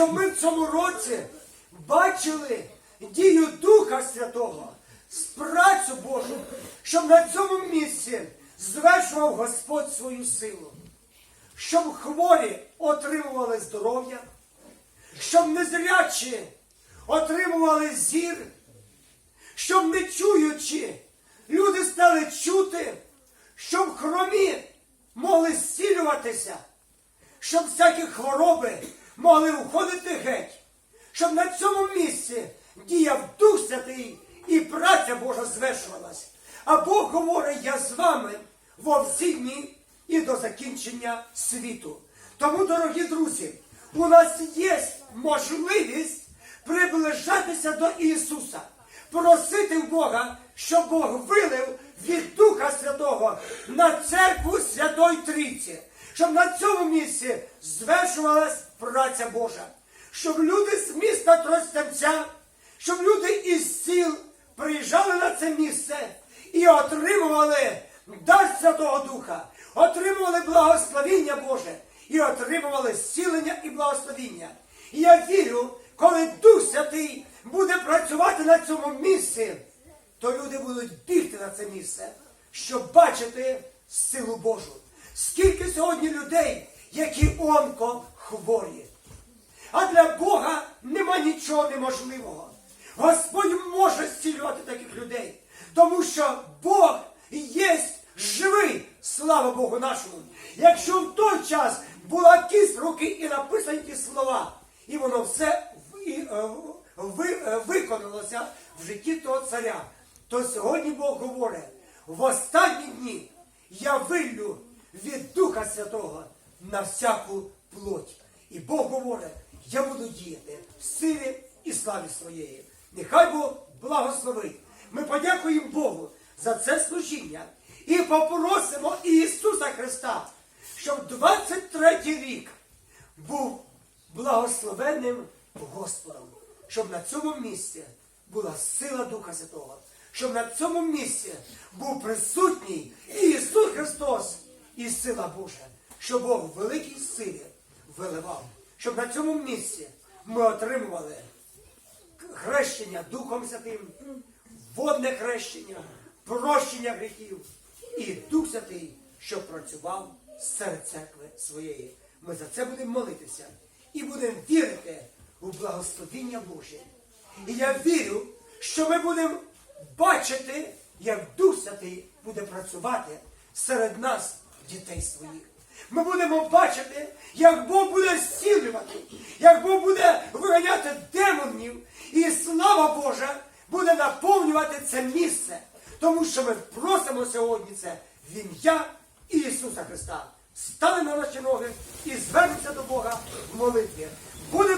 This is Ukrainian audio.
щоб ми в цьому році бачили дію Духа Святого, працю Божу, щоб на цьому місці звершував Господь свою силу, щоб хворі отримували здоров'я, щоб незрячі отримували зір, щоб не чуючи, люди стали чути, щоб хромі могли зцілюватися, щоб всякі хвороби могли уходити геть, щоб на цьому місці діяв Дух Святий і праця Божа звершувалась. А Бог говорить, я з вами во всі дні і до закінчення світу. Тому, дорогі друзі, у нас є можливість приближатися до Ісуса, просити Бога, щоб Бог вилив від Духа Святого на церкву Святої Трійці, щоб на цьому місці звершувалась праця Божа, щоб люди з міста Тростянця, щоб люди із сіл приїжджали на це місце і отримували дар Святого Духа, отримували благословіння Боже і отримували зцілення і благословіння. І я вірю, коли Дух Святий буде працювати на цьому місці, то люди будуть бігти на це місце, щоб бачити силу Божу. Скільки сьогодні людей, які онко хворі. А для Бога нема нічого неможливого. Господь може зцілювати таких людей, тому що Бог є живий, слава Богу нашому. Якщо в той час була кість руки і написані ті слова, і воно все е, е, виконалося в житті того царя, то сьогодні Бог говорить, в останні дні я виллю від Духа Святого на всяку плоть. І Бог говорить, я буду діяти в силі і славі своєї. Нехай Бог благословить. Ми подякуємо Богу за це служіння і попросимо Ісуса Христа, щоб 23 рік був благословенним Господом, щоб на цьому місці була сила Духа Святого, щоб на цьому місці був присутній Ісус Христос і сила Божа, щоб Бог в великій силі виливав, щоб на цьому місці ми отримували хрещення Духом Святим, водне хрещення, прощення гріхів і Дух Святий, що працював серед церкви своєї. Ми за це будемо молитися і будемо вірити у благословіння Боже. І я вірю, що ми будемо бачити, як Дух Святий буде працювати серед нас, дітей своїх. Ми будемо бачити, як Бог буде зцілювати, як Бог буде виганяти демонів, і слава Божа буде наповнювати це місце. Тому що ми просимо сьогодні це в ім'я Ісуса Христа. Станемо на наші ноги і звернемося до Бога в молитві. Будемо